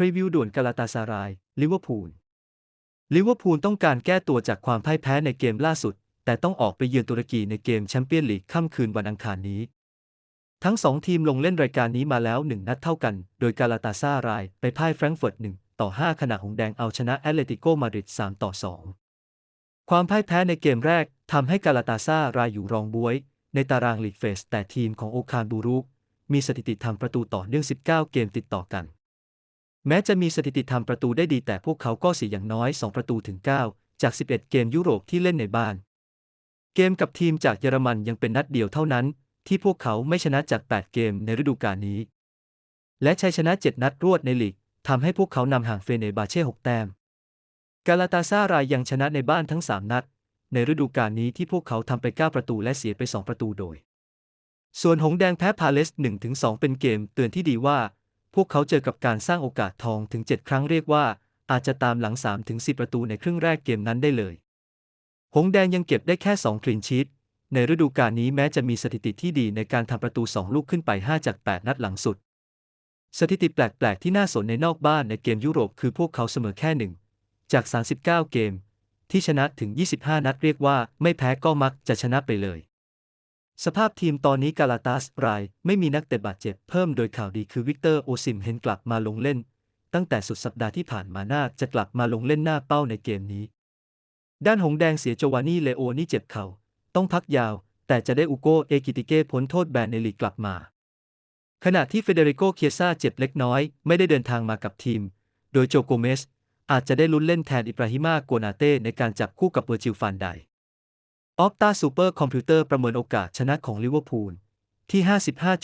พรีวิวด่วนกาลาตาซาราย ลิเวอร์พูล ลิเวอร์พูลต้องการแก้ตัวจากความพ่ายแพ้ในเกมล่าสุด แต่ต้องออกไปเยือนตุรกีในเกมแชมเปี้ยนลีกค่ำคืนวันอังคารนี้ ทั้งสองทีมลงเล่นรายการนี้มาแล้วหนึ่งนัดเท่ากัน โดยกาลาตาซารายไปพ่ายแฟรงก์เฟิร์ต1ต่อ 5 ขณะหงแดงเอาชนะแอตเลติโกมาดริด3ต่อ 2 ความพ่ายแพ้ในเกมแรกทำให้กาลาตาซารายอยู่รองบวย ในตารางลีกเฟส แต่ทีมของโอคานบูรุมีสถิติทำประตูต่อเนื่อง 19 เกมติดต่อกัน แม้จะมีสถิติทำประตูได้ดีแต่พวกเขาก็เสียอย่างน้อย 2 ประตูถึง 9 จาก 11 เกมยุโรปที่เล่นในบ้าน เกมกับทีมจากเยอรมันยังเป็นนัดเดียวเท่านั้น ที่พวกเขาไม่ชนะจาก 8 เกมในฤดูกาลนี้ และชัยชนะ 7 นัดรวดในลีกทำให้พวกเขานำห่างเฟเนบาเช่ 6 แต้ม กาลาตาซารายยังชนะในบ้านทั้ง 3 นัด ในฤดูกาลนี้ที่พวกเขาทำไป 9 ประตูและเสียไป 2 ประตูโดย ส่วนหงแดงแพ้พาเลส1-2 เป็นเกมเตือนที่ดีว่า วกเขาเจอกับการสร้างโอกาสทองถึง 7 ครั้งเรียกว่า อาจจะตามหลัง 3-10 ประตูในครึ่งแรกเกมนั้นได้เลย หงแดงยังเก็บได้แค่ 2 คลีนชีตในฤดูกาลนี้แม้จะมีสถิติที่ดีในการทำประตู 2 ลูกขึ้นไป 5 จาก 8 นัดหลังสุด สถิติแปลก ๆ ที่น่าสนในนอกบ้านในเกมยุโรปคือพวกเขาเสมอแค่หนึ่งจาก 39 เกม ที่ชนะถึง 25 นัดเรียกว่าไม่แพ้ก็มักจะชนะไปเลย สภาพทีมตอนนี้กาลาตาสรายไม่มีนักเตะบาดเจ็บเพิ่มโดยข่าวดีคือวิกเตอร์โอซิมเฮนกลับมาลงเล่น ตั้งแต่สุดสัปดาห์ที่ผ่านมาน่าจะกลับมาลงเล่นหน้าเป้าในเกมนี้ ด้านหงแดงเสียโจวานี่เลโอนี่เจ็บเข่าต้องพักยาว แต่จะได้อุโกเอกิติเก้พ้นโทษแบนในลีกกลับมา ขณะที่เฟเดริโกเคียซาเจ็บเล็กน้อย ไม่ได้เดินทางมากับทีม โดยโจโกเมสอาจจะได้ลุ้นเล่นแทนอิบราฮิมาโกนาเต้ในการจับคู่กับเวอร์จิลฟานได ออกตาซูเปอร์คอมพิวเตอร์ประเมินโอกาสชนะของลิเวอร์พูลที่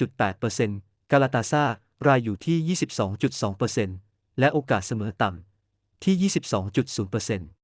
55.8%กาลาตาซารายอยู่ที่ 22.2%และโอกาสเสมอต่ำที่ 22.0%